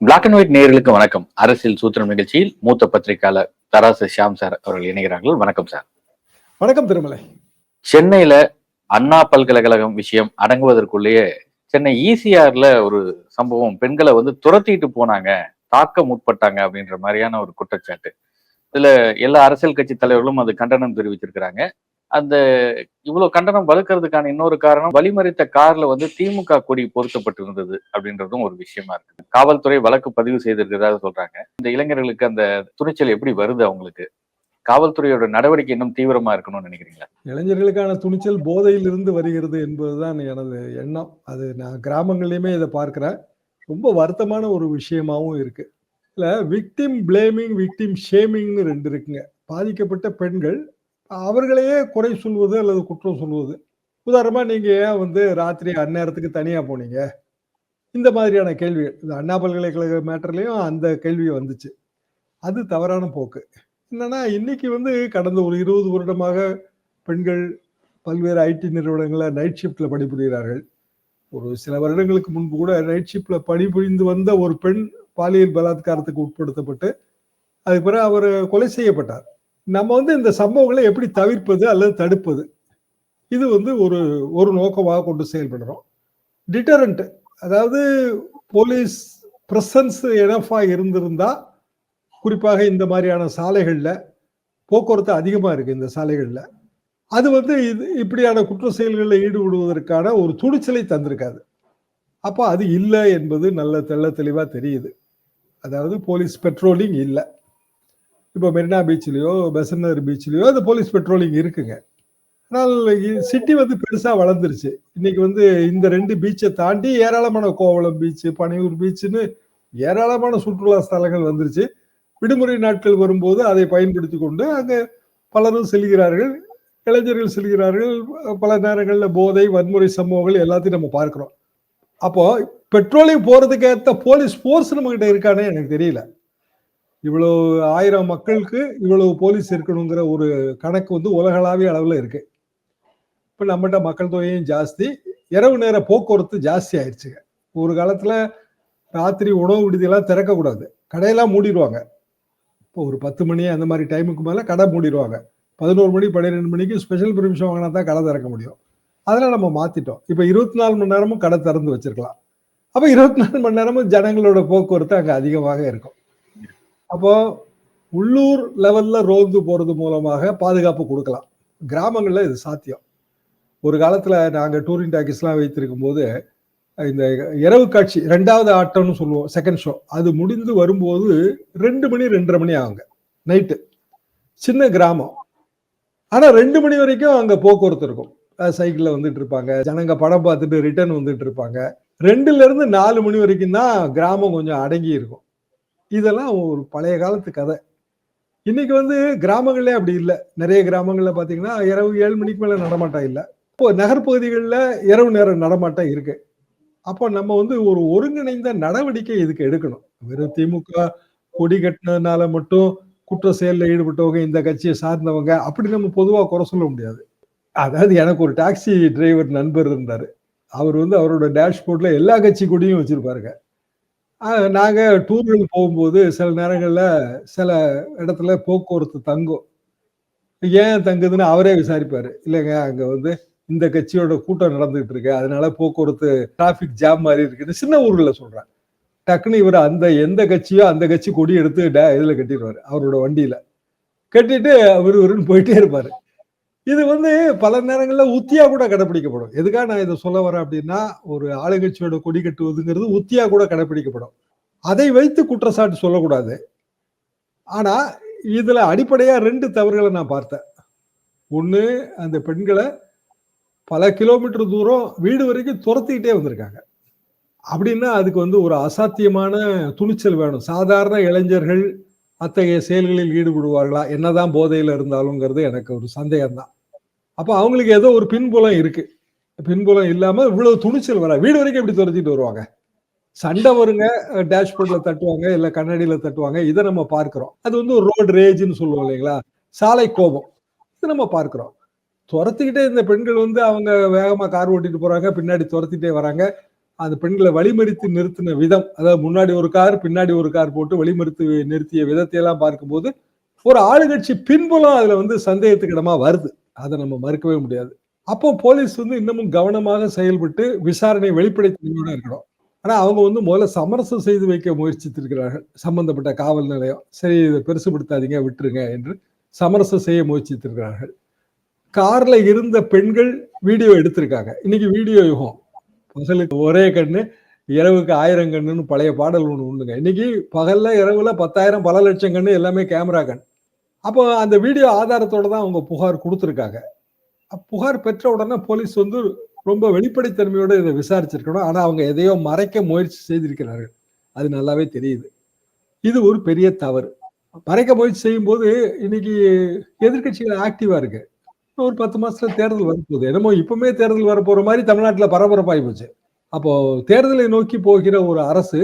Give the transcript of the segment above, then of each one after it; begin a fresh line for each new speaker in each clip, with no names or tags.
Black and white நேயர்களுக்கு வணக்கம். அரசியல் சூத்திரம் நிகழ்ச்சியில் மூத்த பத்திரிகையாளர் தராசு ஷியாம் சார் அவர்கள் இணைகிறார்கள். வணக்கம் சார்.
வணக்கம் திருமலை.
சென்னையில அண்ணா பல்கலைக்கழகம் விஷயம் அடங்குவதற்குள்ளேயே சென்னை ஈசிஆர்ல ஒரு சம்பவம் பெண்களை வந்து துரத்திட்டு போனாங்க தாக்க முற்பட்டாங்க அப்படின்ற மாதிரியான ஒரு குற்றச்சாட்டு. இதுல எல்லா அரசியல் கட்சி தலைவர்களும் அது கண்டனம் தெரிவிச்சிருக்கிறாங்க அந்த இவ்வளவு கண்டனம் வலுக்கிறதுக்கான இன்னொரு காரணம் வழிமறித்த கார்ல வந்து திமுக கொடி பொருத்தப்பட்டிருந்தது அப்படின்றதும் ஒரு விஷயமா இருக்கு. காவல்துறை வழக்கு பதிவு செய்திருக்கிறதாக சொல்றாங்க. இந்த இளைஞர்களுக்கு அந்த துணிச்சல் எப்படி வருது அவங்களுக்கு? காவல்துறையோட நடவடிக்கை இன்னும் தீவிரமா இருக்கணும்னு நினைக்கிறீங்களா?
இளைஞர்களுக்கான துணிச்சல் போதையிலிருந்து வருகிறது என்பதுதான் எனது எண்ணம். அது நான் கிராமங்கள்லயுமே இதை பார்க்கிறேன். ரொம்ப வருத்தமான ஒரு விஷயமாவும் இருக்கு. இல்ல விக்டிம் பிளேமிங் விக்டிம் ஷேமிங்னு ரெண்டு இருக்குங்க. பாதிக்கப்பட்ட பெண்கள் அவர்களையே குறை சொல்வது அல்லது குற்றம் சொல்வது. உதாரணமாக நீங்கள் ஏன் வந்து ராத்திரி அந்நேரத்துக்கு தனியாக போனீங்க? இந்த மாதிரியான கேள்விகள் இந்த அண்ணா பல்கலைக்கழக மேட்டர்லேயும் அந்த கேள்வி வந்துச்சு. அது தவறான போக்கு. என்னன்னா இன்னைக்கு வந்து கடந்த ஒரு இருபது வருடமாக பெண்கள் பல்வேறு ஐடி நிறுவனங்களில் நைட் ஷிஃப்டில் பணிபுரிகிறார்கள். ஒரு சில வருடங்களுக்கு முன்பு கூட நைட் ஷிஃப்டில் பணிபுரிந்து வந்த ஒரு பெண் பாலியல் பலாத்காரத்துக்கு உட்படுத்தப்பட்டு அதுக்கு பிறகு அவர் கொலை செய்யப்பட்டார். நம்ம வந்து இந்த சம்பவங்களை எப்படி தவிர்ப்பது அல்லது தடுப்பது? இது வந்து ஒரு ஒரு நோக்கமாக கொண்டு செயல்படுறோம். டிட்டரண்ட் அதாவது போலீஸ் பிரசன்ஸ் எனஃபாக இருந்திருந்தா குறிப்பாக இந்த மாதிரியான சாலைகளில் போக்குவரத்து அதிகமாக இருக்குது இந்த சாலைகளில். அது வந்து இது இப்படியான குற்ற செயல்களில் ஈடுபடுவதற்கான ஒரு துணிச்சலை தந்திருக்காது. அப்போ அது இல்லை என்பது நல்ல தெள்ள தெளிவாக தெரியுது. அதாவது போலீஸ் பெட்ரோலிங் இல்லை. இப்போ மெரினா பீச்லேயோ பெசன்னர் பீச்லேயோ அந்த போலீஸ் பெட்ரோலிங் இருக்குங்க. ஆனால் சிட்டி வந்து பெருசாக வளர்ந்துருச்சு. இன்னைக்கு வந்து இந்த ரெண்டு பீச்சை தாண்டி ஏராளமான கோவளம் பீச்சு பனையூர் பீச்சுன்னு ஏராளமான சுற்றுலா ஸ்தலங்கள் வந்துருச்சு. விடுமுறை நாட்கள் வரும்போது அதை பயன்படுத்தி கொண்டு அங்கே பலரும் செல்கிறார்கள். இளைஞர்கள் செல்கிறார்கள். பல நேரங்களில் போதை வன்முறை சம்பவங்கள் எல்லாத்தையும் நம்ம பார்க்குறோம். அப்போ பெட்ரோலிங் போறதுக்கு ஏற்ற போலீஸ் போர்ஸ் நம்மகிட்ட இருக்கானே எனக்கு தெரியல. இவ்வளவு ஆயிரம் மக்களுக்கு இவ்வளவு போலீஸ் இருக்கணுங்கிற ஒரு கணக்கு வந்து உலகளாவிய அளவில் இருக்கு. இப்போ நம்மகிட்ட மக்கள் தொகையும் ஜாஸ்தி. இரவு நேர போக்குவரத்து ஜாஸ்தி ஆயிடுச்சுங்க. ஒரு காலத்துல ராத்திரி உணவு விடுதியெல்லாம் திறக்கக்கூடாது. கடையெல்லாம் மூடிடுவாங்க. இப்போ ஒரு பத்து மணி அந்த மாதிரி டைமுக்கு மேலே கடை மூடிடுவாங்க. பதினோரு மணி பன்னிரெண்டு மணிக்கு ஸ்பெஷல் பெர்மிஷன் வாங்கினா தான் கடை திறக்க முடியும். அதெல்லாம் நம்ம மாற்றிட்டோம் இப்போ இருபத்தி நாலு மணி நேரமும் கடை திறந்து வச்சிருக்கலாம். அப்போ இருபத்தி நாலு மணி நேரமும் ஜனங்களோட போக்குவரத்து அங்கே அதிகமாக இருக்கும். அப்போ உள்ளூர் லெவல்ல ரோந்து போறது மூலமாக பாதுகாப்பு கொடுக்கலாம். கிராமங்கள்ல இது சாத்தியம். ஒரு காலத்துல நாங்க டூரிங் டாக்கிஸ்லாம் வைத்திருக்கும் போது இந்த இரவு காட்சி ரெண்டாவது ஆட்டம்னு சொல்லுவோம் செகண்ட் ஷோ அது முடிந்து வரும்போது ரெண்டு மணி ரெண்டரை மணி ஆகுங்க நைட்டு சின்ன கிராமம். ஆனா ரெண்டு மணி வரைக்கும் அங்க போக்குவரத்து இருக்கும். சைக்கிள்ல வந்துட்டு இருப்பாங்க ஜனங்க படம் பார்த்துட்டு ரிட்டர்ன் வந்துட்டு இருப்பாங்க. ரெண்டுல இருந்து நாலு மணி வரைக்கும் தான் கிராமம் கொஞ்சம் அடங்கி இருக்கும். இதெல்லாம் ஒரு பழைய காலத்து கதை. இன்னைக்கு வந்து கிராமங்களே அப்படி இல்லை. நிறைய கிராமங்கள்ல பாத்தீங்கன்னா இரவு ஏழு மணிக்கு மேல நடமாட்டம் இல்லை. இப்போ நகர்பகுதிகளில் இரவு நேரம் நடமாட்டம் இருக்கு. அப்போ நம்ம வந்து ஒரு ஒருங்கிணைந்த நடவடிக்கை இதுக்கு எடுக்கணும். வெறும் திமுக கொடி கட்டினதுனால மட்டும் குற்ற செயலில் ஈடுபட்டவங்க இந்த கட்சியை சார்ந்தவங்க அப்படி நம்ம பொதுவாக குறை சொல்ல முடியாது. அதாவது எனக்கு ஒரு டாக்ஸி டிரைவர் நண்பர் இருந்தார். அவர் வந்து அவரோட டேஷ்போர்டில் எல்லா கட்சி கொடியும் வச்சுருப்பாருங்க. நாங்கள் டூர்கள் போகும்போது சில நேரங்களில் சில இடத்துல போக்குவரத்து தங்கும். ஏன் தங்குதுன்னு அவரே விசாரிப்பார். இல்லைங்க அங்கே வந்து இந்த கட்சியோட கூட்டம் நடந்துகிட்டு இருக்கு. அதனால போக்குவரத்து டிராஃபிக் ஜாம் மாதிரி இருக்குன்னு சின்ன ஊரில் சொல்கிறேன் டக்குன்னு இவர் அந்த எந்த கட்சியோ அந்த கட்சி கொடி எடுத்து இதில் கட்டிடுவார் அவரோட வண்டியில். கட்டிட்டு அவர் இவருன்னு போயிட்டே இருப்பார். இது வந்து பல நேரங்களில் உத்தியா கூட கடைப்பிடிக்கப்படும். எதுக்காக நான் இதை சொல்ல வரேன் அப்படின்னா ஒரு ஆளுங்கட்சியோட கொடி கட்டுவதுங்கிறது உத்தியா கூட கடைப்பிடிக்கப்படும். அதை வைத்து குற்றச்சாட்டு சொல்லக்கூடாது. ஆனா இதுல அடிப்படையா ரெண்டு தவறுகளை நான் பார்த்தேன். ஒன்று அந்த பெண்களை பல கிலோமீட்டர் தூரம் வீடு வரைக்கும் துரத்திக்கிட்டே வந்திருக்காங்க. அப்படின்னா அதுக்கு வந்து ஒரு அசாத்தியமான துணிச்சல் வேணும். சாதாரண இளைஞர்கள் அத்தகைய செயல்களில் ஈடுபடுவார்களா? என்னதான் போதையில் இருந்தாலுங்கிறது எனக்கு ஒரு சந்தேகம் தான் அப்போ அவங்களுக்கு ஏதோ ஒரு பின்புலம் இருக்கு. பின்புலம் இல்லாம இவ்வளவு துணிச்சல் வர வீடு வரைக்கும் எப்படி துரத்திட்டு வருவாங்க? சண்டை வருங்க டேஷ்போர்ட்ல தட்டுவாங்க இல்ல கண்ணாடியில தட்டுவாங்க. இதை நம்ம பார்க்கிறோம். அது வந்து ஒரு ரோடு ரேஜ்னு சொல்லுவோம் இல்லைங்களா? சாலை கோபம். இது நம்ம பார்க்கிறோம். துரத்திக்கிட்டே இந்த பெண்கள் வந்து அவங்க வேகமா கார் ஓட்டிட்டு போறாங்க பின்னாடி துரத்திட்டே வராங்க. அந்த பெண்களை வழிமறித்து நிறுத்தின விதம் அதாவது முன்னாடி ஒரு கார் பின்னாடி ஒரு கார் போட்டு வழிமறித்து நிறுத்திய விதத்தை எல்லாம் பார்க்கும்போது ஒரு ஆளுங்கட்சி பின்புலம் அதுல வந்து சந்தேகத்துக்கு இடமா வருது. அதை நம்ம மறுக்கவே முடியாது. அப்போ போலீஸ் வந்து இன்னமும் கவனமாக செயல்பட்டு விசாரணை வெளிப்படைத்தன்மையோட இருக்கணும். ஆனா அவங்க வந்து முதல்ல சமரசம் செய்து வைக்க முயற்சித்திருக்கிறார்கள். சம்பந்தப்பட்ட காவல் நிலையம் சரி இதை பெருசுபடுத்தாதீங்க விட்டுருங்க என்று சமரசம் செய்ய முயற்சித்திருக்கிறார்கள். கார்ல இருந்த பெண்கள் வீடியோ எடுத்திருக்காங்க. இன்னைக்கு வீடியோ யுகம். பகலுக்கு ஒரே கண்ணு இரவுக்கு ஆயிரம் கண்ணுன்னு பழைய பாடல் ஒன்று உண்டுங்க. இன்னைக்கு பகல்ல இரவுல பத்தாயிரம் பல லட்சம் கண்ணு எல்லாமே கேமரா கண். அப்போ அந்த வீடியோ ஆதாரத்தோட தான் அவங்க புகார் கொடுத்துருக்காங்க. புகார் பெற்ற உடனே போலீஸ் வந்து ரொம்ப வெளிப்படைத்தன்மையோடு இதை விசாரிச்சிருக்கணும். ஆனால் அவங்க எதையோ மறைக்க முயற்சி செய்திருக்கிறார்கள். அது நல்லாவே தெரியுது. இது ஒரு பெரிய தவறு. மறைக்க முயற்சி செய்யும் போது இன்னைக்கு எதிர்கட்சிகள் ஆக்டிவா இருக்கு. ஒரு பத்து மாசத்துல தேர்தல் வரப்போகுது என்னமோ இப்பவுமே தேர்தல் வரப்போற மாதிரி தமிழ்நாட்டில் பரபரப்பாகி போச்சு. அப்போ தேர்தலை நோக்கி போகிற ஒரு அரசு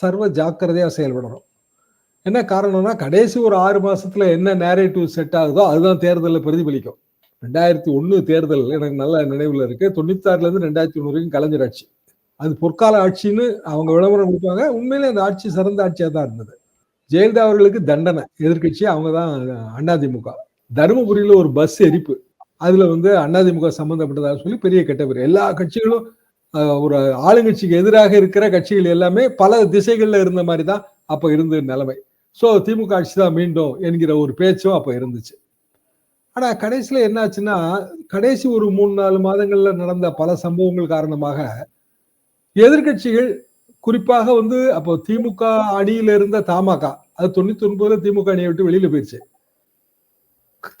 சர்வ ஜாக்கிரதையா செயல்படணும். என்ன காரணம்னா கடைசி ஒரு ஆறு மாசத்துல என்ன நேரேட்டிவ் செட் ஆகுதோ அதுதான் தேர்தலில் பிரதிபலிக்கும். ரெண்டாயிரத்தி ஒன்று தேர்தல் எனக்கு நல்ல நினைவுல இருக்கு. தொண்ணூத்தாறுல இருந்து ரெண்டாயிரத்தி ஒன்று வரைக்கும் கலைஞர் ஆட்சி அது பொற்கால ஆட்சின்னு அவங்க விளம்பரம் கொடுப்பாங்க. உண்மையிலே அந்த ஆட்சி சிறந்த ஆட்சியாக தான் இருந்தது. ஜெயலலிதா அவர்களுக்கு தண்டனை எதிர்கட்சி அவங்க தான் அதிமுக தருமபுரியில் ஒரு பஸ் எரிப்பு. அதில் வந்து அதிமுக சம்மந்தப்பட்டதாக சொல்லி பெரிய கெட்ட பேர். எல்லா கட்சிகளும் ஒரு ஆளுங்கட்சிக்கு எதிராக இருக்கிற கட்சிகள் எல்லாமே பல திசைகளில் இருந்த மாதிரி தான் அப்போ இருந்த நிலைமை. ஸோ திமுக ஆட்சி தான் மீண்டும் என்கிற ஒரு பேச்சும் அப்போ இருந்துச்சு. ஆனால் கடைசியில் என்னாச்சுன்னா கடைசி ஒரு மூணு நாலு மாதங்களில் நடந்த பல சம்பவங்கள் காரணமாக எதிர்க்கட்சிகள் குறிப்பாக வந்து அப்போ திமுக அணியில் இருந்த தமாக அது தொண்ணூத்தி ஒன்பதுல திமுக அணியை விட்டு வெளியில போயிடுச்சு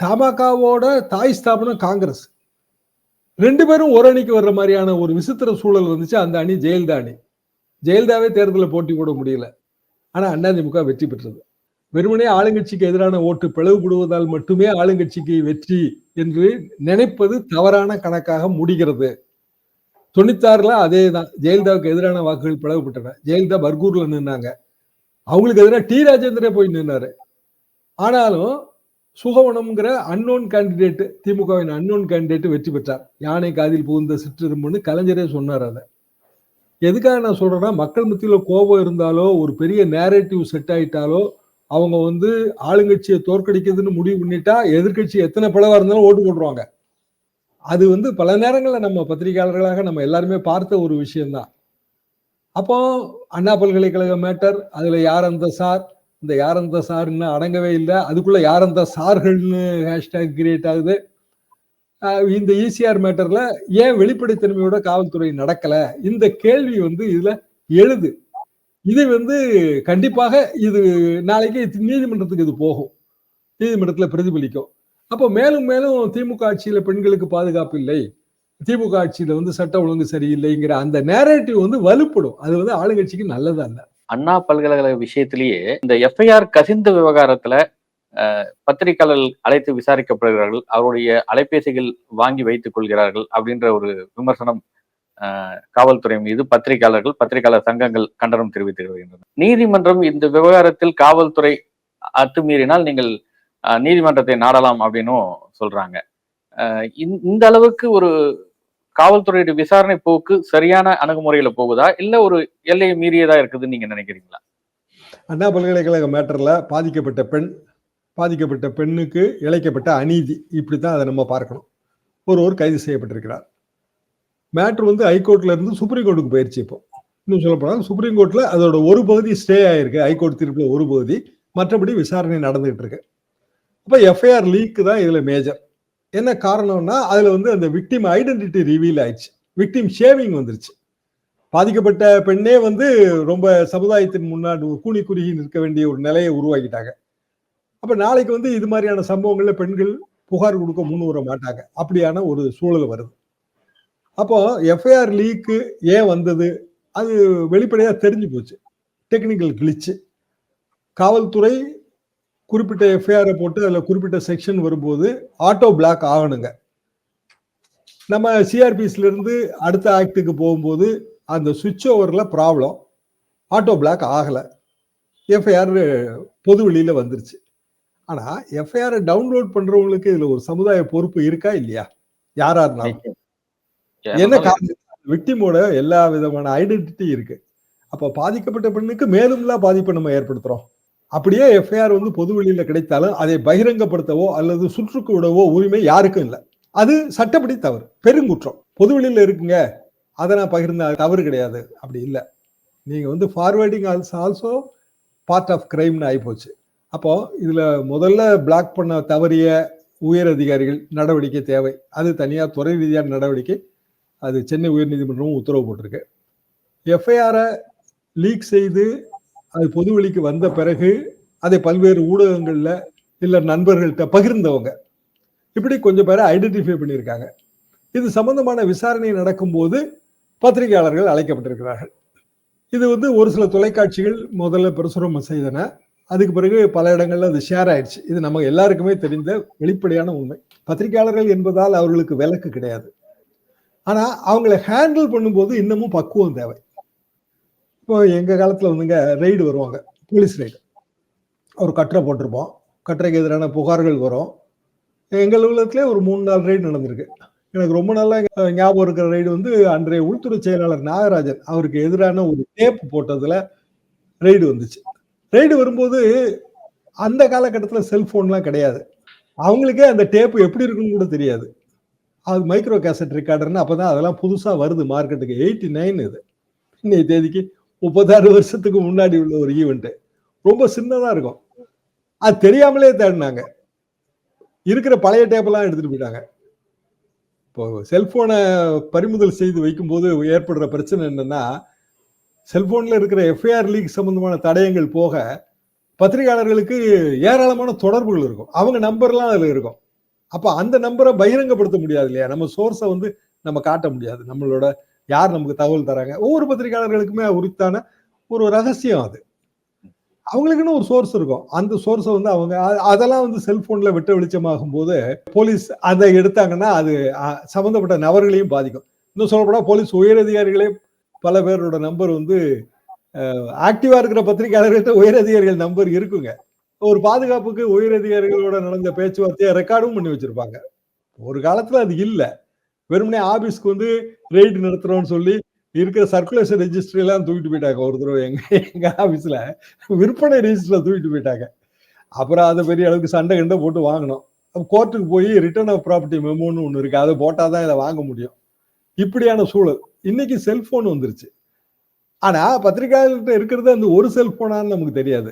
தமாகாவோட தாய் ஸ்தாபனம் காங்கிரஸ். ரெண்டு பேரும் ஒரு அணிக்கு வர்ற மாதிரியான ஒரு விசித்திர சூழல் வந்துச்சு. அந்த அணி ஜெயலலிதா அணி. ஜெயலலிதாவே தேர்தலில் போட்டி போட முடியல. ஆனால் அதிமுக வெற்றி பெற்றது. வெறுமனே ஆளுங்கட்சிக்கு எதிரான ஓட்டு பிளவுபடுவதால் மட்டுமே ஆளுங்கட்சிக்கு வெற்றி என்று நினைப்பது தவறான கணக்காக முடிகிறது. தொண்ணூத்தாறுல அதே தான் ஜெயலலிதாவுக்கு எதிரான வாக்குகள் பிளவுபட்டன. ஜெயலலிதா பர்கூர்ல நின்னாங்க. அவங்களுக்கு எதிராக டி. ராஜேந்திரே போய் நின்னாரு. ஆனாலும் சுகவனம்ங்கிற அன்னோன் கேண்டிடேட் திமுகவின் அன்னோன் கேண்டிடேட் வெற்றி பெற்றார். யானை காதில் புகுந்த சிற்றிரும்புன்னு கலைஞரே சொன்னார் அதை. எதுக்காக நான் சொல்றேன்னா மக்கள் மத்தியில் கோபம் இருந்தாலோ ஒரு பெரிய நேரேட்டிவ் செட் ஆயிட்டாலோ அவங்க வந்து ஆளுங்கட்சியை தோற்கடிக்கிறதுன்னு முடிவு பண்ணிட்டா எதிர்க்கட்சி எத்தனை பிளவாக இருந்தாலும் ஓட்டு போடுவாங்க அது வந்து பல நேரங்களில் நம்ம பத்திரிகையாளர்களாக நம்ம எல்லாருமே பார்த்த ஒரு விஷயம்தான். அப்போ அண்ணா பல்கலைக்கழக மேட்டர் அதுல யார் அந்த சார்? இந்த யார் அந்த சார் அடங்கவே இல்லை. அதுக்குள்ள யார் அந்த சார்கள்னு ஹேஷ்டேக் கிரியேட் ஆகுது. இந்த ஈசிஆர் மேட்டர்ல ஏன் வெளிப்படைத்தன்மையோட காவல்துறை நடக்கல? இந்த கேள்வி வந்து இதுல எழுது. இது வந்து கண்டிப்பாக இது நாளைக்கு நீதிமன்றத்துக்கு இது போகும். நீதிமன்றத்துல பிரதிபலிக்கும். அப்போ மேலும் மேலும் திமுக ஆட்சியில பெண்களுக்கு பாதுகாப்பு இல்லை. திமுக ஆட்சியில வந்து சட்ட ஒழுங்கு சரியில்லைங்கிற அந்த நேரேட்டிவ் வந்து வலுப்படும். அது வந்து ஆளுங்கட்சிக்கு நல்லதா இல்லை
அண்ணா பல்கலைக்கழக விஷயத்திலேயே இந்த எஃப்ஐஆர் கசிந்த விவகாரத்துல பத்திரிகையாளர்கள் அழைத்து விசாரிக்கப்படுகிறார்கள். அவருடைய அலைபேசிகள் வாங்கி வைத்துக் கொள்கிறார்கள் அப்படின்ற ஒரு விமர்சனம் காவல்துறை மீது பத்திரிகையாளர்கள் பத்திரிகையாளர் சங்கங்கள் கண்டனம் தெரிவித்து வருகின்றன நீதிமன்றம் இந்த விவகாரத்தில் காவல்துறை அத்துமீறினால் நீங்கள் நீதிமன்றத்தை நாடலாம் அப்படின்னும் சொல்றாங்க. இந்த அளவுக்கு ஒரு காவல்துறையுடைய விசாரணை போக்கு சரியான அணுகுமுறையில போகுதா? இல்ல ஒரு எல்லையை மீறியதா இருக்குதுன்னு நீங்க நினைக்கிறீங்களா?
அண்ணா பல்கலைக்கழக மேட்டர்ல பாதிக்கப்பட்ட பெண் பாதிக்கப்பட்ட பெண்ணுக்கு இழைக்கப்பட்ட அநீதி. இப்படி தான் அதை நம்ம பார்க்கணும். ஒருவர் கைது செய்யப்பட்டிருக்கிறார். மேட்ரு வந்து ஹைகோர்ட்ல இருந்து சுப்ரீம் கோர்ட்டுக்கு போயிருச்சு இப்போ. இன்னும் சொல்ல போனால் சுப்ரீம் கோர்ட்ல அதோட ஒரு பகுதி ஸ்டே ஆயிருக்கு. ஹைகோர்ட் தீர்ப்புல ஒரு பகுதி. மற்றபடி விசாரணை நடந்துகிட்டு இருக்கு. அப்போ எஃப்ஐஆர் லீக் தான் இதுல மேஜர் என்ன காரணம்னா அதுல வந்து அந்த விக்டிம் ஐடென்டிட்டி ரிவீல் ஆயிடுச்சு. விக்டிம் ஷேவிங் வந்துருச்சு. பாதிக்கப்பட்ட பெண்ணே வந்து ரொம்ப சமுதாயத்தின் முன்னாடி கூணி குறுகி நிற்க வேண்டிய ஒரு நிலையை உருவாக்கிட்டாங்க. அப்போ நாளைக்கு வந்து இது மாதிரியான சம்பவங்களில் பெண்கள் புகார் கொடுக்க முன் வர மாட்டாங்க. அப்படியான ஒரு சூழல் வருது. அப்போ எஃப்ஐஆர் லீக்கு ஏன் வந்தது? அது வெளிப்படையாக தெரிஞ்சு போச்சு. டெக்னிக்கல் கிளிச்சு காவல்துறை குறிப்பிட்ட எஃப்ஐஆரை போட்டு அதில் குறிப்பிட்ட செக்ஷன் வரும்போது ஆட்டோ பிளாக் ஆகணுங்க. நம்ம சிஆர்பிஸ்லேருந்து அடுத்த ஆக்டுக்கு போகும்போது அந்த சுவிட்ச் ஓவரில் ப்ராப்ளம் ஆட்டோ பிளாக் ஆகலை. எஃப்ஐஆர் பொது வெளியில் வந்துருச்சு. ஆனா எஃப்ஐஆர் டவுன்லோட் பண்றவங்களுக்கு இதுல ஒரு சமுதாய பொறுப்பு இருக்கா? இல்லையா? யாரா இருந்தாலும் என்ன காரணம்? விக்டிமோட எல்லா விதமான ஐடென்டிட்டி இருக்கு. அப்ப பாதிக்கப்பட்ட பெண்ணுக்கு மேலும்லாம் பாதிப்பை நம்ம ஏற்படுத்துறோம். அப்படியே எஃப்ஐஆர் வந்து பொது வெளியில கிடைத்தாலும் அதை பகிரங்கப்படுத்தவோ அல்லது சுற்றுக்கு விடவோ உரிமை யாருக்கும் இல்லை. அது சட்டப்படி தவறு. பெருங்குற்றம். பொது வெளியில இருக்குங்க. அதை நான் பகிர்ந்த தவறு கிடையாது. அப்படி இல்லை. நீங்க வந்து ஃபார்வேர்டிங் ஆல்சோ பார்ட் ஆஃப் கிரைம்னு ஆகிப்போச்சு அப்போ இதுல முதல்ல பிளாக் பண்ண தவறிய உயர் அதிகாரிகள் நடவடிக்கை தேவை. அது தனியார் துறை ரீதியான நடவடிக்கை. அது சென்னை உயர்நீதிமன்றமும் உத்தரவு போட்டிருக்கு. எஃப்ஐஆரை லீக் செய்து அது பொதுவெளிக்கு வந்த பிறகு அதை பல்வேறு ஊடகங்களில் இல்லை நண்பர்கள்ட்ட பகிர்ந்தவங்க. இப்படி கொஞ்சம் பேரை ஐடென்டிஃபை பண்ணியிருக்காங்க. இது சம்பந்தமான விசாரணை நடக்கும்போது பத்திரிகையாளர்கள் அழைக்கப்பட்டிருக்கிறார்கள். இது வந்து ஒரு சில தொலைக்காட்சிகள் முதல்ல பிரசுரம் செய்தன. அதுக்கு பிறகு பல இடங்கள்ல அது ஷேர் ஆயிடுச்சு. இது நம்ம எல்லாருக்குமே தெரிந்த வெளிப்படையான உண்மை. பத்திரிகையாளர்கள் என்பதால் அவர்களுக்கு விலக்கு கிடையாது. ஆனா அவங்கள ஹேண்டில் பண்ணும்போது இன்னமும் பக்குவம் தேவை. இப்போ எங்க காலத்துல வந்துங்க ரெய்டு வருவாங்க. போலீஸ் ரெய்டு ஒரு கட்டுரை போட்டிருப்போம். கட்டுரைக்கு எதிரான புகார்கள் வரும். எங்கள் அலுவலகத்திலே ஒரு மூணு நாள் ரெய்டு நடந்திருக்கு. எனக்கு ரொம்ப நல்லா ஞாபகம் இருக்கிற ரெய்டு வந்து அன்றைய உள்துறை செயலாளர் நாகராஜன் அவருக்கு எதிரான ஒரு டேப் போட்டதுல ரெய்டு வந்துச்சு. ரெய்டு வரும்போது அந்த காலகட்டத்தில் செல்ஃபோன்லாம் கிடையாது. அவங்களுக்கே அந்த டேப்பு எப்படி இருக்குன்னு கூட தெரியாது. அது மைக்ரோ கேசட் ரெக்கார்டர்னு அப்பதான் அதெல்லாம் புதுசாக வருது மார்க்கெட்டுக்கு. எயிட்டி நைன் இது. இன்னைக்கு தேதிக்கு முப்பத்தாறு வருஷத்துக்கு முன்னாடி உள்ள ஒரு ஈவெண்ட்டு ரொம்ப சின்னதாக இருக்கும். அது தெரியாமலே தேடினாங்க. இருக்கிற பழைய டேப்பெல்லாம் எடுத்துகிட்டு போயிட்டாங்க. இப்போ செல்ஃபோனை பறிமுதல் செய்து வைக்கும்போது ஏற்படுற பிரச்சனை என்னென்னா செல்போனில் இருக்கிற எஃப்ஐஆர் லீக் சம்பந்தமான தடயங்கள் போக பத்திரிகையாளர்களுக்கு ஏராளமான தொடர்புகள் இருக்கும். அவங்க நம்பர்லாம் அதில் இருக்கும். அப்போ அந்த நம்பரை பகிரங்கப்படுத்த முடியாது இல்லையா? நம்ம சோர்ஸை வந்து நம்ம காட்ட முடியாது. நம்மளோட யார் நமக்கு தகவல் தராங்க? ஒவ்வொரு பத்திரிகையாளர்களுக்குமே உரித்தான ஒரு ரகசியம் அது. அவங்களுக்குன்னு ஒரு சோர்ஸ் இருக்கும். அந்த சோர்ஸை வந்து அவங்க அதெல்லாம் வந்து செல்போன்ல வெட்ட வெளிச்சமாகும் போது போலீஸ் அதை எடுத்தாங்கன்னா அது சம்மந்தப்பட்ட நபர்களையும் பாதிக்கும். இன்னும் சொல்லப்போனால் போலீஸ் உயரதிகாரிகளே பல பேரோட நம்பர் வந்து ஆக்டிவா இருக்கிற பத்திரிகையாளர்கள்ட்ட உயரதிகாரிகள் நம்பர் இருக்குங்க. ஒரு பாதுகாப்புக்கு உயரதிகாரிகளோட நடந்த பேச்சுவார்த்தையை ரெக்கார்டும் பண்ணி வச்சிருப்பாங்க. ஒரு காலத்துல அது இல்லை. வெறுமனே ஆபீஸ்க்கு வந்து ரெய்டு நடத்துறோம்னு சொல்லி இருக்கிற சர்க்குலேஷன் ரெஜிஸ்டர் எல்லாம் தூக்கிட்டு போயிட்டாங்க ஒரு தடவை எங்க எங்க ஆபீஸ்ல விற்பனை ரெஜிஸ்டர்ல தூக்கிட்டு போயிட்டாங்க. அப்புறம் அதை பெரிய அளவுக்கு சண்டை கண்டை போட்டு வாங்கினோம். கோர்ட்டுக்கு போய் ரிட்டர்ன் ஆஃப் ப்ராப்பர்ட்டி மெமோன்னு ஒன்று இருக்கு. அதை போட்டால் தான் இதை வாங்க முடியும். இப்படியான சூழல். இன்னைக்கு செல்போன் வந்துருச்சு. ஆனா பத்திரிகையாளர்கிட்ட இருக்கிறது அந்த ஒரு செல்போனான்னு நமக்கு தெரியாது.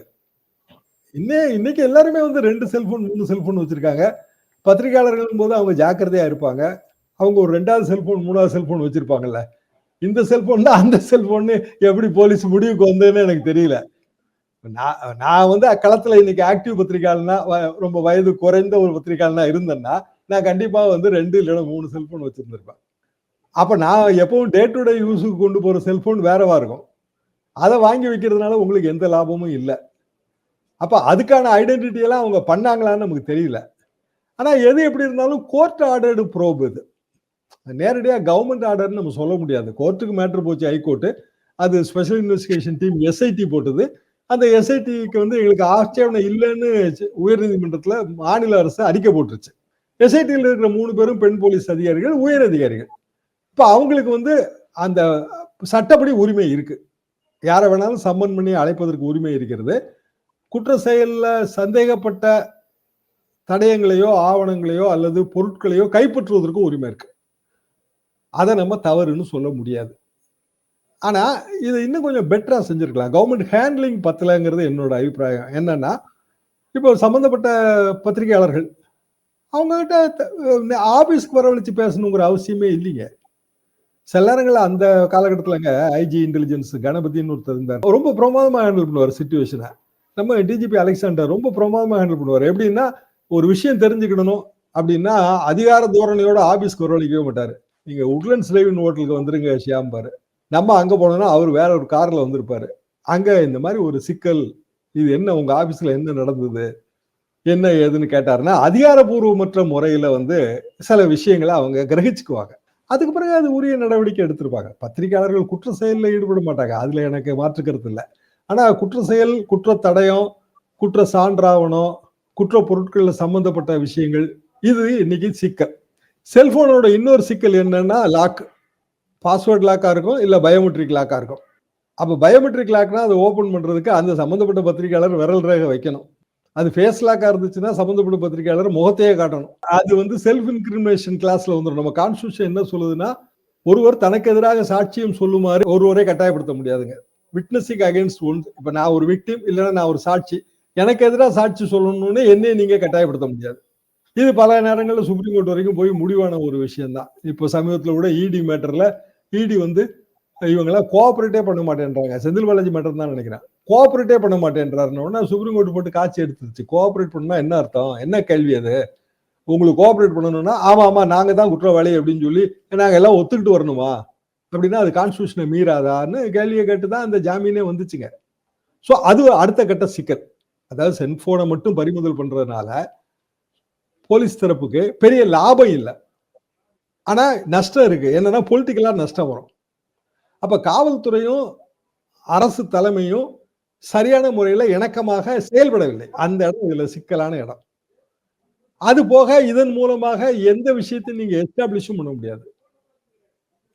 இன்னே இன்னைக்கு எல்லாருமே வந்து ரெண்டு செல்போன் மூணு செல்போன் வச்சிருக்காங்க. பத்திரிகையாளர்கள் போது அவங்க ஜாக்கிரதையா இருப்பாங்க. அவங்க ஒரு ரெண்டாவது செல்போன் மூணாவது செல்போன் வச்சிருப்பாங்கல்ல. இந்த செல்போன் தான் அந்த செல்போன்னு எப்படி போலீஸ் முடிவுக்கு வந்ததுன்னு எனக்கு தெரியல. நான் நான் வந்து அக்களத்துல இன்னைக்கு ஆக்டிவ் பத்திரிகையாளனா ரொம்ப வயது குறைந்த ஒரு பத்திரிகையாளனா இருந்தேன்னா நான் கண்டிப்பா வந்து ரெண்டு இல்லைன்னா மூணு செல்போன் வச்சிருந்திருப்பேன். அப்போ நான் எப்பவும் டே டு டே யூஸுக்கு கொண்டு போகிற செல்ஃபோன் வேறவா இருக்கும். அதை வாங்கி வைக்கிறதுனால உங்களுக்கு எந்த லாபமும் இல்லை. அப்போ அதுக்கான ஐடென்டிட்டி எல்லாம் அவங்க பண்ணாங்களான்னு நமக்கு தெரியல. ஆனால் எது எப்படி இருந்தாலும் கோர்ட் ஆர்டர்டு ப்ரோப் இது. நேரடியாக கவர்மெண்ட் ஆர்டர்னு நம்ம சொல்ல முடியாது. கோர்ட்டுக்கு மேட்ரு போச்சு ஹைகோர்ட்டு அது ஸ்பெஷல் இன்வெஸ்டிகேஷன் டீம் எஸ்ஐடி போட்டது. அந்த எஸ்ஐடிக்கு வந்து எங்களுக்கு ஆட்சேபனை இல்லைன்னு உயர்நீதிமன்றத்தில் மாநில அரசு அறிக்கை போட்டுருச்சு. எஸ்ஐடியில் இருக்கிற மூணு பேரும் பெண் போலீஸ் அதிகாரிகள் உயர் அதிகாரிகள். இப்போ அவங்களுக்கு வந்து அந்த சட்டப்படி உரிமை இருக்கு. யாரை வேணாலும் சம்மன் பண்ணி அழைப்பதற்கு உரிமை இருக்கிறது. குற்ற செயலில் சந்தேகப்பட்ட தடயங்களையோ ஆவணங்களையோ அல்லது பொருட்களையோ கைப்பற்றுவதற்கு உரிமை இருக்கு. அதை நம்ம தவறுன்னு சொல்ல முடியாது. ஆனால் இது இன்னும் கொஞ்சம் பெட்டராக செஞ்சுருக்கலாம். கவர்மெண்ட் ஹேண்ட்லிங் பத்தலைங்கிறது என்னோட அபிப்பிராயம். என்னன்னா இப்போ சம்மந்தப்பட்ட பத்திரிகையாளர்கள் அவங்ககிட்ட ஆஃபீஸ்க்கு வரவழைச்சு பேசணுங்கிற அவசியமே இல்லைங்க. சில நேரங்களில் அந்த காலகட்டத்திலங்க ஐஜி இன்டெலிஜென்ஸ் கணபதினு ஒருத்தர் இருந்தார். ரொம்ப பிரமாதமாக ஹேண்டில் பண்ணுவார் சுச்சுவேஷனை நம்ம டிஜிபி அலெக்சாண்டர் ரொம்ப பிரமாதமாக ஹேண்டில் பண்ணுவார். எப்படின்னா ஒரு விஷயம் தெரிஞ்சுக்கணும் அப்படின்னா அதிகார தோரணையோட ஆபீஸ்க்கு வரவழைக்கவே மாட்டார். நீங்க உட்லண்ட்ஸ் லைவின் ஹோட்டலுக்கு வந்துருங்க ஷியாம் பாரு நம்ம அங்க போனோம்னா அவர் வேற ஒரு கார்ல வந்திருப்பாரு. அங்க இந்த மாதிரி ஒரு சிக்கல் இது என்ன உங்க ஆபீஸ்ல என்ன நடந்தது? என்ன ஏதுன்னு கேட்டாருன்னா அதிகாரபூர்வமற்ற முறையில வந்து சில விஷயங்களை அவங்க கிரகிச்சுக்குவாங்க. அதுக்கு பிறகு அது உரிய நடவடிக்கை எடுத்திருப்பாங்க. பத்திரிகையாளர்கள் குற்ற செயலில் ஈடுபட மாட்டாங்க. அதில் எனக்கு மாற்று கருத்து இல்லை. ஆனால் குற்ற செயல் குற்ற தடயம் குற்ற சான்றாவணம் குற்ற பொருட்களில் சம்பந்தப்பட்ட விஷயங்கள் இது இன்னைக்கு சிக்கல். செல்போனோட இன்னொரு சிக்கல் என்னன்னா லாக் பாஸ்வேர்ட் லாக்காக இருக்கும் இல்லை பயோமெட்ரிக் லாக்காக இருக்கும். அப்போ பயோமெட்ரிக் லாக்னா அதை ஓப்பன் பண்ணுறதுக்கு அந்த சம்மந்தப்பட்ட பத்திரிகையாளர் விரல் ரேகை வைக்கணும். அது ஃபேஸ் லாக்காக இருந்துச்சுன்னா சம்மந்தப்பட்ட பத்திரிகையாளர் முகத்தையே காட்டணும். அது வந்து செல்ஃப் இன்கிரிமினேஷன் கிளாஸ்ல வந்துடும் நம்ம கான்ஸ்டியூஷன் என்ன சொல்லுதுன்னா ஒருவர் தனக்கு எதிராக சாட்சியம் சொல்லுமாறு ஒருவரை கட்டாயப்படுத்த முடியாதுங்க. விட்னஸிங் அகைன்ஸ்ட் ஒன் இப்போ நான் ஒரு விக்டிம் இல்லைன்னா நான் ஒரு சாட்சி. எனக்கு எதிராக சாட்சி சொல்லணும்னு என்னையே நீங்க கட்டாயப்படுத்த முடியாது. இது பல நேரங்களில் சுப்ரீம் கோர்ட் வரைக்கும் போய் முடிவான ஒரு விஷயம்தான். இப்போ சமீபத்தில் கூட இடி மேட்டரில் இடி வந்து இவங்களாம் கோஆபரேட்டே பண்ண மாட்டேன்றாங்க. செந்தில் பாலாஜி மேட்டர் தான் நினைக்கிறேன். கோஆபரேட்டே பண்ண மாட்டேன்றாருன்னு சுப்ரீம் கோர்ட் போட்டு காட்சி எடுத்துருச்சு. கோஆபரேட் பண்ணா என்ன அர்த்தம்? என்ன கேள்வி அது? உங்களுக்கு கோஆபரேட் பண்ணணும்னா ஆமா ஆமா நாங்க தான் குற்றவாளி அப்படின்னு சொல்லி நாங்க எல்லாம் ஒத்துக்கிட்டு வரணுமா? அப்படின்னா அது கான்ஸ்டியூஷனை மீறாதான்னு கேள்வியை கேட்டு தான் அந்த ஜாமீனே வந்துச்சுங்க. ஸோ அது அடுத்த கட்ட சிக்கல். அதாவது செல்போனை மட்டும் பறிமுதல் பண்றதுனால போலீஸ் தரப்புக்கு பெரிய லாபம் இல்லை. ஆனா நஷ்டம் இருக்கு. என்னன்னா பொலிட்டிக்கலா நஷ்டம் வரும். அப்ப காவல்துறையும் அரசு தலைமையும் சரியான முறையில் இணக்கமாக செயல்படவில்லை. அந்த இடம் இதுல சிக்கலான இடம். அது போக இதன் மூலமாக எந்த விஷயத்தையும் நீங்க எஸ்டாப்ளிஷும் பண்ண முடியாது.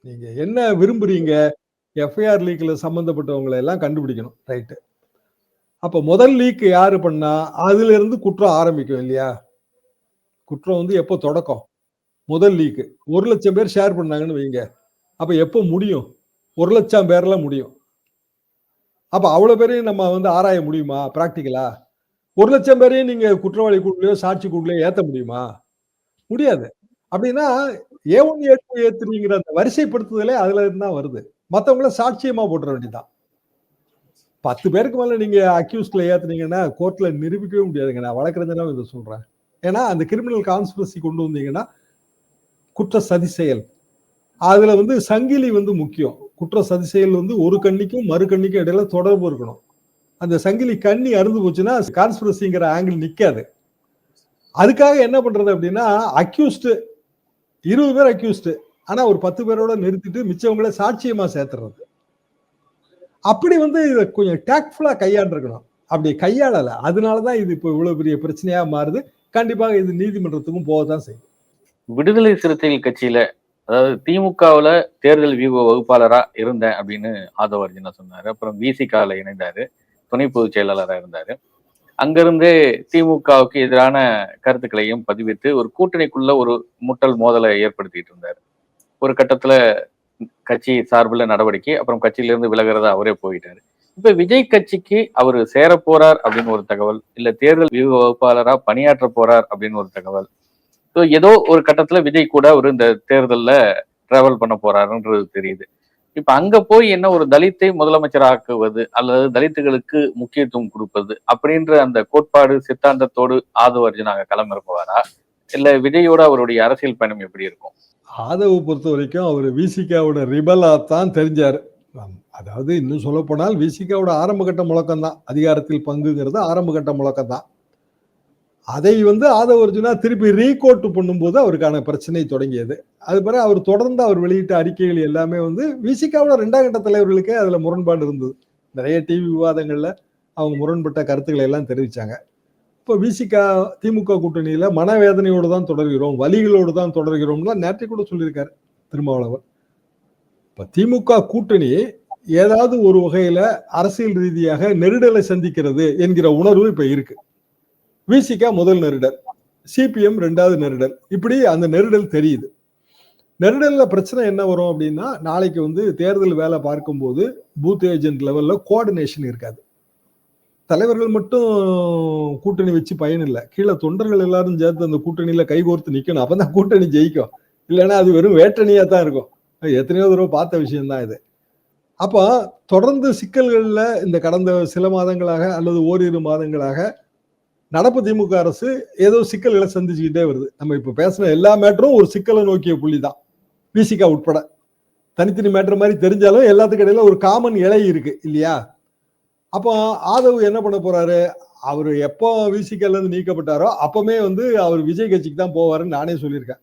நீங்க என்ன விரும்புறீங்க? எஃப்ஐஆர் லீக்ல சம்பந்தப்பட்டவங்களை எல்லாம் கண்டுபிடிக்கணும். ரைட்டு. அப்ப முதல் லீக் யாரு பண்ணா? அதுல இருந்து குற்றம் ஆரம்பிக்கும் இல்லையா? குற்றம் வந்து எப்போ தொடக்கம்? முதல் லீக்கு ஒரு லட்சம் பேர் ஷேர் பண்ணாங்கன்னு வைங்க. அப்ப எப்போ முடியும்? ஒரு லட்சம் பேர்ல முடியும். அப்போ அவ்வளவு பேரையும் நம்ம வந்து ஆராய முடியுமா? ப்ராக்டிக்கலா ஒரு லட்சம் பேரையும் நீங்க குற்றவாளி கூட்டுலயோ சாட்சி கூட்டுலயோ ஏற்ற முடியுமா? முடியாது. அப்படின்னா ஏ ஒன் ஏ டூ ஏ த்ரீங்கிற அந்த வரிசைப்படுத்துதலே அதுல இருந்து தான் வருது. மற்றவங்கள சாட்சியமா போட்டுற வேண்டியதான் பத்து பேருக்கு மேல நீங்க அக்யூஸ்ட்ல ஏத்துனீங்கன்னா கோர்ட்ல நிரூபிக்கவே முடியாதுங்க. நான் வழக்கறிஞனா இதை சொல்றேன். ஏன்னா அந்த கிரிமினல் கான்ஸ்பிரசி கொண்டு வந்தீங்கன்னா குற்ற சதி செயல். அதுல வந்து சங்கிலி வந்து முக்கியம். குற்ற சதி செயல் வந்து ஒரு கண்ணிக்கும் மறு கண்ணிக்கும் இடையில தொடர்பு இருக்கணும். அந்த சங்கிலி கண்ணி அறுந்து போச்சுன்னா கான்ஸ்பிரசிங்கிற ஆங்கிள் நிக்காது. அதுக்காக என்ன பண்றது அப்படின்னா அக்யூஸ்டு இருபது பேர் அக்யூஸ்டு ஆனா ஒரு பத்து பேரோட நிறுத்திட்டு மிச்சவங்கள சாட்சியமா சேர்த்துறது. அப்படி வந்து இதை கொஞ்சம் டேக்ஃபுல்லா கையாண்டிருக்கணும். அப்படி கையாளல அதனாலதான் இது இப்போ இவ்வளவு பெரிய பிரச்சனையா மாறுது. கண்டிப்பாக இது நீதிமன்றத்துக்கும் போகத்தான் செய்யும்.
விடுதலை சிறுத்தைகள் கட்சியில அதாவது திமுகவில் தேர்தல் வியூக வகுப்பாளரா இருந்தேன் அப்படின்னு ஆதவ அர்ஜுனா சொன்னார். அப்புறம் விசிகால இணைந்தாரு. துணை பொதுச் செயலாளராக இருந்தார். அங்கிருந்தே திமுகவுக்கு எதிரான கருத்துக்களையும் பதிவிட்டு ஒரு கூட்டணிக்குள்ள ஒரு முட்டல் மோதலை ஏற்படுத்திட்டு இருந்தாரு. ஒரு கட்டத்துல கட்சி சார்பில் நடவடிக்கை அப்புறம் கட்சியிலிருந்து விலகிறதா அவரே போயிட்டாரு. இப்ப விஜய் கட்சிக்கு அவர் சேர போறார் அப்படின்னு ஒரு தகவல் இல்ல தேர்தல் வியூக வகுப்பாளரா பணியாற்ற போறார் அப்படின்னு ஒரு தகவல் ஸோ ஏதோ ஒரு கட்டத்துல விஜய் கூட ஒரு இந்த தேர்தல்ல டிராவல் பண்ண போறாருன்றது தெரியுது. இப்ப அங்க போய் என்ன ஒரு தலித்தை முதலமைச்சராக்குவது அல்லது தலித்துகளுக்கு முக்கியத்துவம் கொடுப்பது அப்படின்ற அந்த கோட்பாடு சித்தாந்தத்தோடு ஆதவ அர்ஜுனாக களமிறங்குவாரா இல்ல விஜயோட அவருடைய அரசியல் பயணம் எப்படி இருக்கும்?
ஆதவ பொறுத்த வரைக்கும் அவர் விசிகாவோட ரிபலா தான் தெரிஞ்சாரு. அதாவது இன்னும் சொல்ல போனால் விசிகாவோட ஆரம்ப கட்ட முழக்கம் தான் அதிகாரத்தில் பங்குங்கிறது ஆரம்ப கட்ட முழக்கம் தான் அதை வந்து ஆதவ அர்ஜுனா திருப்பி ரீகோட் பண்ணும்போது அவருக்கான பிரச்சனை தொடங்கியது. அது பிறகு அவர் தொடர்ந்து அவர் வெளியிட்ட அறிக்கைகள் எல்லாமே வந்து விசிகாவோட ரெண்டாம் கட்ட தலைவர்களுக்கே அதில் முரண்பாடு இருந்தது. நிறைய டிவி விவாதங்களில் அவங்க முரண்பட்ட கருத்துக்களை எல்லாம் தெரிவித்தாங்க இப்போ விசிகா திமுக கூட்டணியில் மனவேதனையோடு தான் தொடர்கிறோம் வலிகளோடு தான் தொடர்கிறோம்லாம் நேற்றை கூட சொல்லியிருக்காரு திருமாவளவர் இப்போ திமுக கூட்டணி ஏதாவது ஒரு வகையில் அரசியல் ரீதியாக நெருடலை சந்திக்கிறது என்கிற உணர்வு இப்போ இருக்குது விசிகா முதல் நெருடல் சிபிஎம் ரெண்டாவது நெருடல். இப்படி அந்த நெருடல் தெரியுது. நெருடலில் பிரச்சனை என்ன வரும் அப்படின்னா நாளைக்கு வந்து தேர்தல் வேலை பார்க்கும்போது பூத் ஏஜென்ட் லெவலில் கோஆர்டினேஷன் இருக்காது. தலைவர்கள் மட்டும் கூட்டணி வச்சு பயன் இல்லை. கீழே தொண்டர்கள் எல்லாரும் சேர்த்து அந்த கூட்டணியில் கைகோர்த்து அப்போ தான் கூட்டணி ஜெயிக்கும். இல்லைன்னா அது வெறும் வேட்டணியாக தான் இருக்கும். எத்தனையோ தடவை பார்த்த விஷயம்தான் இது. அப்போ தொடர்ந்து சிக்கல்களில் இந்த கடந்த சில மாதங்களாக அல்லது ஓரிரு மாதங்களாக நடப்பு திமுக அரசு ஏதோ சிக்கல்களை சந்திச்சுக்கிட்டே வருது. நம்ம இப்போ பேசின எல்லா மேட்டரும் ஒரு சிக்கலை நோக்கிய புள்ளி தான் பிசிகா உட்பட. தனித்தனி மேட்டர் மாதிரி தெரிஞ்சாலும் எல்லாத்துக்கு இடையில ஒரு காமன் இலை இருக்கு இல்லையா? அப்போ ஆதவ் என்ன பண்ண போறாரு? அவர் எப்போ விசிகல்ல இருந்து நீக்கப்பட்டாரோ அப்பவுமே வந்து அவர் விஜய் கட்சிக்கு தான் போவாருன்னு நானே சொல்லியிருக்கேன்.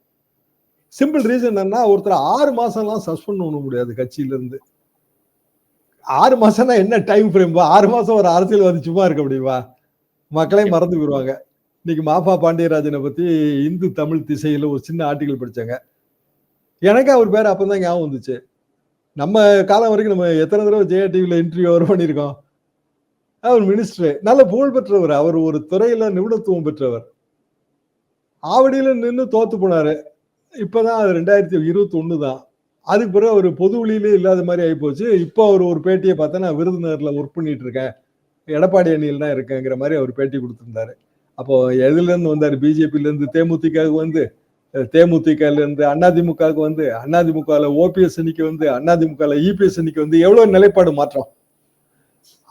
சிம்பிள் ரீசன் என்னன்னா ஒருத்தர் ஆறு மாசம்லாம் சஸ்பெண்ட் பண்ண முடியாது கட்சியிலேருந்து. ஆறு மாசம்னா என்ன டைம் ஃப்ரேம் ஆறு மாசம் ஒரு அரசியல்வாதி சும்மா இருக்க முடியுமா? மக்களே மறந்து விடுவாங்க இன்னைக்கு மாஃபா பாண்டியராஜனை பத்தி இந்து தமிழ் திசையில ஒரு சின்ன ஆர்டிகல் படிச்சாங்க. எனக்கு அவர் பேர் அப்பதான் ஞாபகம் வந்துச்சு. நம்ம காலம் வரைக்கும் நம்ம எத்தனை தடவை ஜெயா டிவியில இன்டர்வியூ அவர் பண்ணியிருக்கோம். அவர் மினிஸ்டர் நல்ல புகழ் பெற்றவர். அவர் ஒரு துறையில நிபுணத்துவம் பெற்றவர். ஆவடியில நின்று தோத்து போனாரு. இப்பதான் அது ரெண்டாயிரத்தி இருபத்தி ஒண்ணு தான். அதுக்கு பிறகு அவர் பொது வழியிலே இல்லாத மாதிரி ஆயிப்போச்சு இப்போ அவர் ஒரு பேட்டியை பார்த்தா நான் விருதுநகர்ல ஒர்க் பண்ணிட்டு இருக்கேன். எடப்பாடி அணியில் தான் இருக்கேங்கிற மாதிரி அவர் பேட்டி கொடுத்துருந்தாரு. அப்போ எதுலேருந்து வந்தார்? பிஜேபியிலேருந்து தேமுதிகவுக்கு வந்து தேமுதிகலேருந்து அதிமுகவுக்கு வந்து அதிமுகவில் ஓபிஎஸ் அணிக்கு வந்து அதிமுகவில் இபிஎஸ் அணிக்கு வந்து எவ்வளோ நிலைப்பாடு மாற்றம்?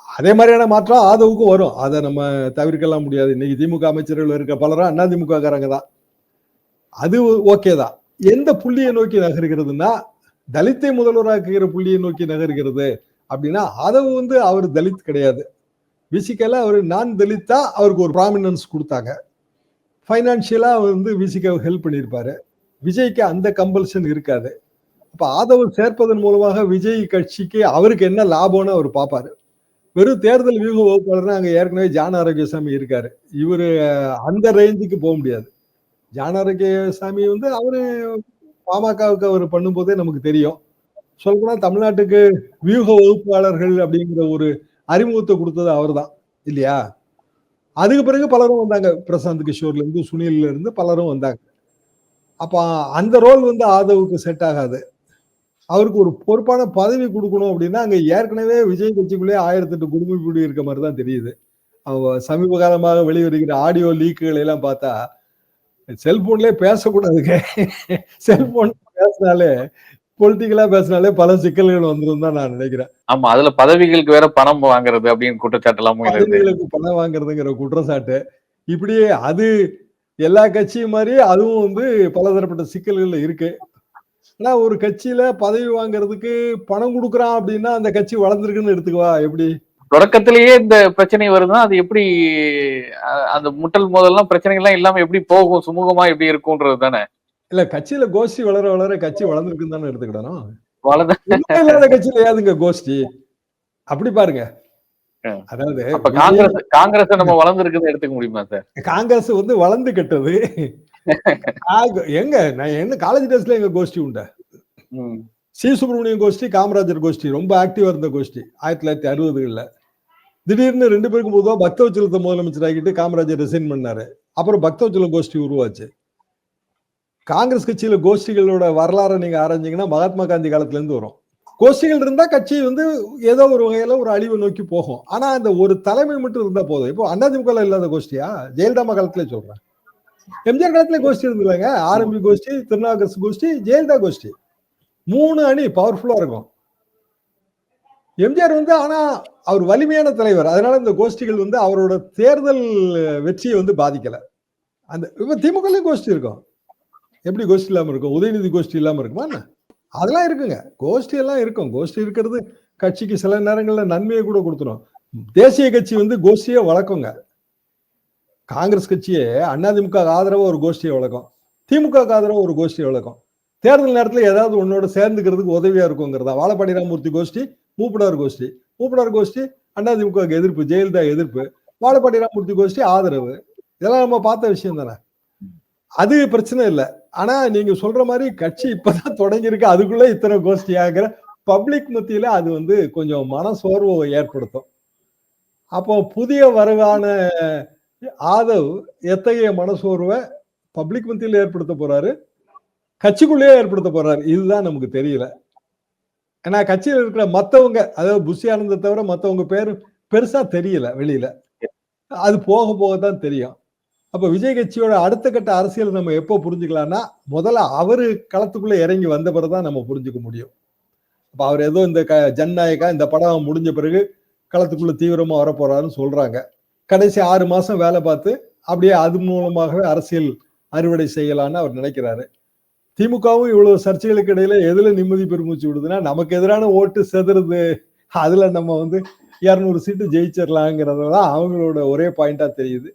அதே மாதிரியான மாற்றம் ஆதவுக்கும் வரும். அதை நம்ம தவிர்க்கலாம் முடியாது. இன்னைக்கு திமுக அமைச்சர்கள் இருக்க பலரும் அதிமுகக்காரங்க தான். அது ஓகே தான். எந்த புள்ளியை நோக்கி நகர்கிறதுனா தலித்தை முதல்வராக்குகிற புள்ளியை நோக்கி நகர்கிறது அப்படின்னா ஆதவு வந்து அவர் தலித் கிடையாது. விசிக்கல அவர் நான் தலித்தா அவருக்கு ஒரு ப்ராமினன்ஸ் கொடுத்தாங்க. ஃபைனான்ஷியலாக வந்து விசிக்காவை ஹெல்ப் பண்ணியிருப்பாரு. விஜய்க்கு அந்த கம்பல்ஷன் இருக்காது. அப்போ ஆதவ சேர்ப்பதன் மூலமாக விஜய் கட்சிக்கு அவருக்கு என்ன லாபம்னு அவர் பார்ப்பாரு. வெறும் தேர்தல் வியூக வகுப்பாளர்னா அங்கே ஏற்கனவே ஜான ஆரோக்கியசாமி இருக்காரு. இவர் அந்த ரேஞ்சுக்கு போக முடியாது. ஜான ஆரோக்கியசாமி வந்து அவரு பாமகவுக்கு அவர் பண்ணும்போதே நமக்கு தெரியும். சொல்லப்போனால் தமிழ்நாட்டுக்கு வியூக வகுப்பாளர்கள் அப்படிங்கிற ஒரு அறிமுகத்தை கொடுத்தது அவர் தான் இல்லையா? அதுக்கு பிறகு பலரும் வந்தாங்க. பிரசாந்த் கிஷோர்ல இருந்து சுனில்ல இருந்து பலரும் வந்தாங்க. அப்ப அந்த ரோல் வந்து ஆதவுக்கு செட் ஆகாது. அவருக்கு ஒரு பொறுப்பான பதவி கொடுக்கணும் அப்படின்னா அங்க ஏற்கனவே விஜய் கட்சிக்குள்ளே ஆயிரத்தி எட்டு குடும்ப வீடு இருக்க மாதிரி தான் தெரியுது. அவங்க சமீப காலமாக வெளிவருகிற ஆடியோ லீக்குகளை எல்லாம் பார்த்தா செல்போன்லயே பேசக்கூடாதுங்க. செல்போன் பேசினாலே பொலிட்டிக்கலா பேசினாலே பல சிக்கல்கள் வந்துடும் தான் நான் நினைக்கிறேன்.
ஆமா அதுல பதவிகளுக்கு வேற பணம் வாங்குறது அப்படின்னு குற்றச்சாட்டு
பதவிகளுக்கு பணம் வாங்குறதுங்கிற குற்றச்சாட்டு இப்படியே அது எல்லா கட்சியும் மாதிரி அதுவும் வந்து பலதரப்பட்ட சிக்கல்கள்ல இருக்கு. ஆனா ஒரு கட்சியில பதவி வாங்குறதுக்கு பணம் கொடுக்குறான் அப்படின்னா அந்த கட்சி வளர்ந்துருக்குன்னு எடுத்துக்குவா? எப்படி?
தொடக்கத்திலேயே இந்த பிரச்சனை வருதுன்னா அது எப்படி அந்த முட்டல் மோதல்லாம் பிரச்சனைகள் எல்லாம் இல்லாம எப்படி போகும்? சுமூகமா எப்படி இருக்கும்ன்றது தானே?
இல்ல கட்சியில கோஷ்டி வளர வளர கட்சி வளர்ந்துருக்குன்னு தானே எடுத்துக்கிடணும் இல்லாத கட்சியில ஏதுங்க கோஷ்டி? அப்படி பாருங்க. அதாவது
காங்கிரஸ் காங்கிரஸ் நம்ம வளர்ந்துருக்குன்னு எடுத்துக்க முடியுமா சார்?
காங்கிரஸ் வந்து வளர்ந்து கெட்டது. எங்க? நான் என்ன காலேஜ் டேஸ்ல எங்க கோஷ்டி உண்டு. சி. சுப்பிரமணியம் கோஷ்டி காமராஜர் கோஷ்டி ரொம்ப ஆக்டிவா இருந்த கோஷ்டி ஆயிரத்தி தொள்ளாயிரத்தி அறுபதுகள்ல. திடீர்னு ரெண்டு பேருக்கும் பொதுவாக பக்தவச்சலத்தை முதலமைச்சர் ஆகிட்டு காமராஜர் ரிசைன் பண்ணாரு. அப்புறம் பக்தவச்சலம் கோஷ்டி உருவாச்சு. காங்கிரஸ் கட்சியில கோஷ்டிகளோட வரலாறை நீங்க ஆராய்ஞ்சீங்கன்னா மகாத்மா காந்தி காலத்துல இருந்து வரும். கோஷ்டிகள் இருந்தா கட்சி வந்து ஏதோ ஒரு வகையில ஒரு அழிவை நோக்கி போகும். ஆனா அந்த ஒரு தலைமை மட்டும் இருந்தா போதும். இப்போ அதிமுக இல்லாத கோஷ்டியா? ஜெயலலிதா காலத்துல சொல்றேன். எம்ஜிஆர் காலத்துல கோஷ்டி இருந்தில்லைங்க ஆர்எம்பி கோஷ்டி திருநாகரசு கோஷ்டி ஜெயலலிதா கோஷ்டி. மூணு அணி பவர்ஃபுல்லா இருக்கும். எம்ஜிஆர் வந்து ஆனா அவர் வலிமையான தலைவர். அதனால இந்த கோஷ்டிகள் வந்து அவரோட தேர்தல் வெற்றியை வந்து பாதிக்கல. அந்த இப்ப திமுகலையும் கோஷ்டி இருக்கும். எப்படி கோஷ்டி இல்லாமல் இருக்கும்? உதயநிதி கோஷ்டி இல்லாமல் இருக்குமா என்ன? அதெல்லாம் இருக்குங்க. கோஷ்டி எல்லாம் இருக்கும். கோஷ்டி இருக்கிறது கட்சிக்கு சில நேரங்களில் நன்மையை கூட கொடுத்துரும். தேசிய கட்சி வந்து கோஷ்டியை வளர்க்குங்க. காங்கிரஸ் கட்சியே அதிமுக ஆதரவாக ஒரு கோஷ்டியை வளர்க்கும். திமுக ஆதரவாக ஒரு கோஷ்டியை வளர்க்கும். தேர்தல் நேரத்தில் ஏதாவது உன்னோட சேர்ந்துக்கிறதுக்கு உதவியாக இருக்குங்கிறதா? வாழப்பாடி ராமூர்த்தி கோஷ்டி மூப்பனார் கோஷ்டி மூப்பனார் கோஷ்டி அதிமுகவுக்கு எதிர்ப்பு ஜெயலலிதா எதிர்ப்பு வாழப்பாடி ராமூர்த்தி கோஷ்டி ஆதரவு. இதெல்லாம் நம்ம பார்த்த விஷயம் தானே? அது பிரச்சனை இல்லை. ஆனா நீங்க சொல்ற மாதிரி கட்சி இப்பதான் தொடங்கியிருக்கு. அதுக்குள்ள இத்தனை கோஷ்டி ஆகிற பப்ளிக் மத்தியில அது வந்து கொஞ்சம் மன சோர்வை ஏற்படுத்தும். அப்போ புதிய வரவான ஆதவ் எத்தகைய மனசோர்வை பப்ளிக் மத்தியில் ஏற்படுத்த போறாரு? கட்சிக்குள்ளேயே ஏற்படுத்த போறாரு. இதுதான் நமக்கு தெரியல. ஏன்னா கட்சியில் இருக்கிற மத்தவங்க அதாவது புஷி ஆனந்த தவிர மத்தவங்க பேர் பெருசா தெரியல வெளியில. அது போக போக தான் தெரியும். அப்ப விஜய் கட்சியோட அடுத்த கட்ட அரசியல் நம்ம எப்போ புரிஞ்சுக்கலாம்னா முதல்ல அவரு களத்துக்குள்ள இறங்கி வந்த பிறகுதான் நம்ம புரிஞ்சுக்க முடியும். அப்ப அவர் ஏதோ இந்த க ஜனநாயகா இந்த படம் முடிஞ்ச பிறகு களத்துக்குள்ள தீவிரமா வரப்போறாருன்னு சொல்றாங்க. கடைசி ஆறு மாசம் வேலை பார்த்து அப்படியே அது மூலமாகவே அரசியல் அறுவடை செய்யலான்னு அவர் நினைக்கிறாரு. திமுகவும் இவ்வளவு சர்ச்சைகளுக்கு இடையில எதுல நிம்மதி பெருமூச்சு விடுதுன்னா நமக்கு எதிரான ஓட்டு செதுறது. அதுல நம்ம வந்து இரநூறு சீட்டு ஜெயிச்சிடலாங்கிறதுதான் அவங்களோட ஒரே பாயிண்டா தெரியுது.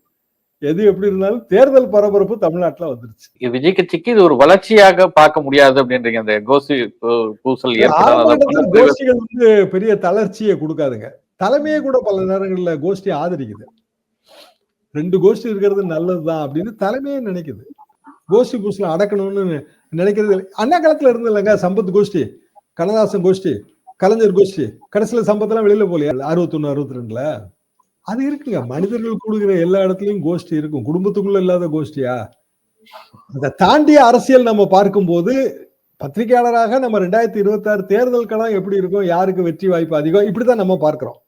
எது எப்படி இருந்தாலும் தேர்தல் பரபரப்பு தமிழ்நாட்டுல வந்துருச்சு.
இது விஜய் கட்சிக்கு இது ஒரு வளர்ச்சியாக பார்க்க முடியாது அப்படின்றீங்க அந்த பூ- பூசல்
கோஷ்டிகள் வந்து பெரிய தளர்ச்சியை கொடுக்காதுங்க. தலைமையே கூட பல நேரங்கள்ல கோஷ்டி ஆதரிக்குது. ரெண்டு கோஷ்டி இருக்கிறது நல்லதுதான் அப்படின்னு தலைமையே நினைக்குது. கோஷ்டி பூசல அடக்கணும்னு நினைக்கிறது இல்லை. அண்ணா காலத்துல இருந்து இல்லைங்க சம்பத் கோஷ்டி கண்ணதாசன் கோஷ்டி கலைஞர் கோஷ்டி கடைசியில சம்பத்தெல்லாம் வெளியில போலையா அறுபத்தொன்னு அறுபத்தி ரெண்டுல? அது இருக்குங்க. மனிதர்கள் கூடுகிற எல்லா இடத்துலயும் கோஷ்டி இருக்கும். குடும்பத்துக்குள்ள இல்லாத கோஷ்டியா அதை தாண்டிய அரசியல் நம்ம பார்க்கும்போது பத்திரிகையாளராக நம்ம ரெண்டாயிரத்தி இருபத்தி ஆறு தேர்தல் களம் எப்படி இருக்கும் யாருக்கு வெற்றி வாய்ப்பு அதிகம் இப்படிதான் நம்ம பார்க்கிறோம்.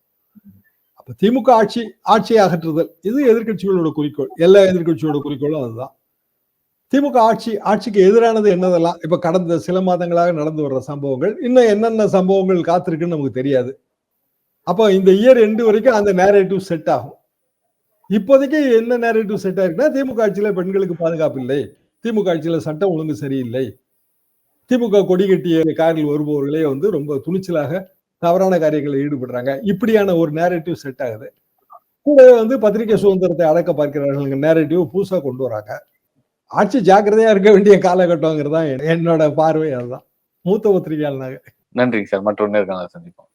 அப்ப திமுக ஆட்சி ஆட்சியை அகற்றுதல் இது எதிர்க்கட்சிகளோட குறிக்கோள். எல்லா எதிர்கட்சியோட குறிக்கோளும் அதுதான். திமுக ஆட்சி ஆட்சிக்கு எதிரானது என்னதெல்லாம்? இப்ப கடந்த சில மாதங்களாக நடந்து வர்ற சம்பவங்கள் இன்னும் என்னென்ன சம்பவங்கள் காத்திருக்குன்னு நமக்கு தெரியாது. அப்போ இந்த இயர் எண்டு வரைக்கும் அந்த நேரேட்டிவ் செட் ஆகும். இப்போதைக்கு என்ன நேரேட்டிவ் செட் ஆயிருக்குன்னா திமுக ஆட்சியில பெண்களுக்கு பாதுகாப்பு இல்லை. திமுக ஆட்சியில சட்டம் ஒழுங்கு சரியில்லை. திமுக கொடி கட்டிய காரில் வருபவர்களே வந்து ரொம்ப துணிச்சலாக தவறான காரியங்களில் ஈடுபடுறாங்க. இப்படியான ஒரு நேரேட்டிவ் செட் ஆகுது. கூட வந்து பத்திரிகை சுதந்திரத்தை அடக்க பார்க்கிறார்கள் நேரேட்டிவ் புதுசா கொண்டு வராங்க. ஆட்சி ஜாக்கிரதையா இருக்க வேண்டிய காலகட்டங்கிறது தான் என்னோட பார்வை அதுதான். மூத்த பத்திரிகையாளனாக.
நன்றி சார். மற்றொன்னு இருக்காங்க சந்திப்போம்.